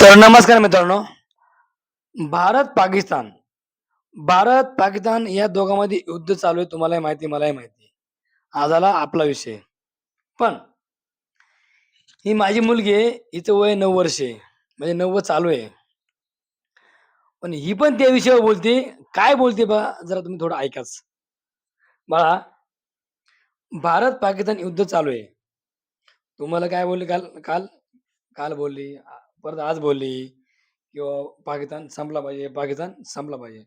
तर नमस्कार मित्रांनो. भारत पाकिस्तान. भारत पाकिस्तान या दोघांमध्ये युद्ध चालू आहे. तुम्हालाही माहिती मलाही माहिती आज आला आपला विषय. पण ही माझी मुलगी आहे. हिचं वय नऊ वर्ष आहे. म्हणजे नव्वद चालू आहे. पण ही पण त्या विषयावर बोलते. काय बोलते बा? जरा तुम्ही थोडं ऐकाच. बाळा भारत पाकिस्तान युद्ध चालू आहे. तुम्हाला काय बोलली? काल काल काल बोलली. परत आज बोलली किंवा पाकिस्तान संपला पाहिजे पाकिस्तान संपला पाहिजे.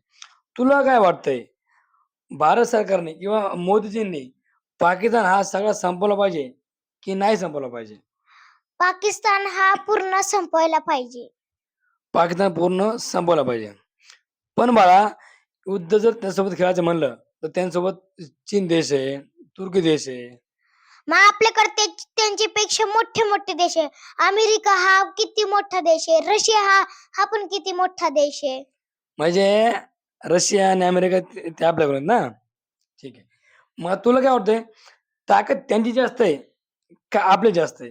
तुला काय वाटतंय? भारत सरकारने किंवा मोदीजींनी पाकिस्तान हा सगळा संपवला पाहिजे की नाही संपवला पाहिजे? पाकिस्तान हा पूर्ण संपवायला पाहिजे. पाकिस्तान पूर्ण संपवला पाहिजे. पण बाळा युद्ध जर त्यांच्यासोबत खेळायचं म्हणलं तर त्यांच्यासोबत चीन देश आहे तुर्की देश आहे मग आपल्याकडे ते- त्यांच्यापेक्षा मोठे मोठे देश आहे. अमेरिका हा किती मोठा देश आहे. रशिया हा हा पण किती मोठा देश आहे. म्हणजे रशिया आणि अमेरिका ते ते आपल्याकडे आहेत ना? ठीक आहे. मग तुला काय वाटतंय? ताकद त्यांची जास्त आहे का आपली जास्त आहे?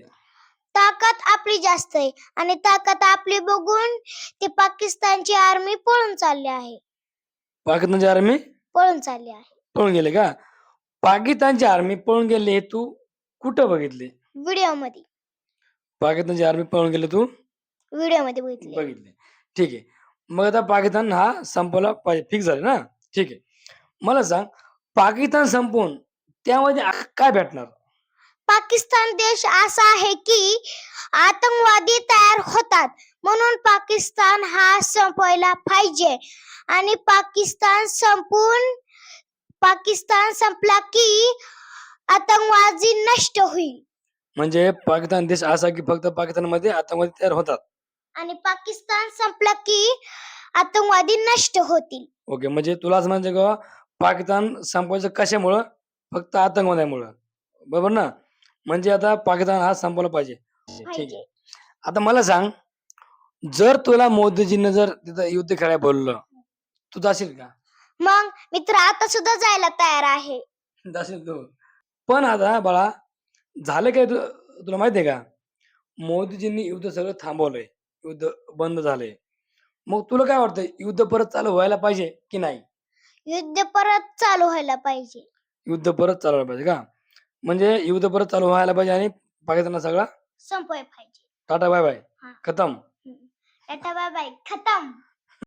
ताकद आपली जास्त आहे. आणि ताकद आपली बघून ते पाकिस्तानची आर्मी पळून चालली आहे. पाकिस्तानची आर्मी पळून चालली आहे. पळून गेले का? पाकिस्तानची आर्मी पळून गेले हे तू कुठं बघितले? व्हिडिओमध्ये पाकिस्तानची आर्मी पळून गेले तू? व्हिडिओमध्ये बघितले. बघितले. ठीक आहे. मग आता पाकिस्तान हा संपवला पाहिजे फिक्स झाले ना? ठीक आहे. मला सांग पाकिस्तान संपवून त्यामध्ये आ- काय भेटणार? पाकिस्तान देश असा आहे की आतंकवादी तयार होतात. म्हणून पाकिस्तान हा संपवायला पाहिजे. आणि पाकिस्तान संपून पाकिस्तान संपला की आतंकवादी नष्ट होईल. म्हणजे पाकिस्तान देश असा की फक्त पाकिस्तानमध्ये आतंकवादी तयार होतात. आणि पाकिस्तान संपला की आतंकवादी नष्ट होतील. ओके म्हणजे तुला असं म्हणजे का पाकिस्तान संपवायचं कशामुळं? फक्त आतंकवाद्यामुळं. बरोबर ना? म्हणजे आता पाकिस्तान हा संपवला पाहिजे. ठीक आहे. आता मला सांग जर तुला मोदीजीनं जर तिथं युद्ध खेळायला बोललं तू जाशील का? मग मित्र आता सुद्धा जायला तयार आहे. जाशील तू. पण आता बाळा झालं काय तू तुला माहितीये का? मोदीजींनी युद्ध सगळं थांबवलंय. युद्ध बंद झालंय. मग तुला काय वाटतं युद्ध परत चालू व्हायला पाहिजे की नाही? युद्ध परत चालू व्हायला पाहिजे. युद्ध परत चालू व्हायला पाहिजे का? म्हणजे युद्ध परत चालू व्हायला पाहिजे आणि पाकिस्तानला सगळा? संपवायला पाहिजे. टाटा बाय बाय हा. खतम. टाटा बाय बाय खतम.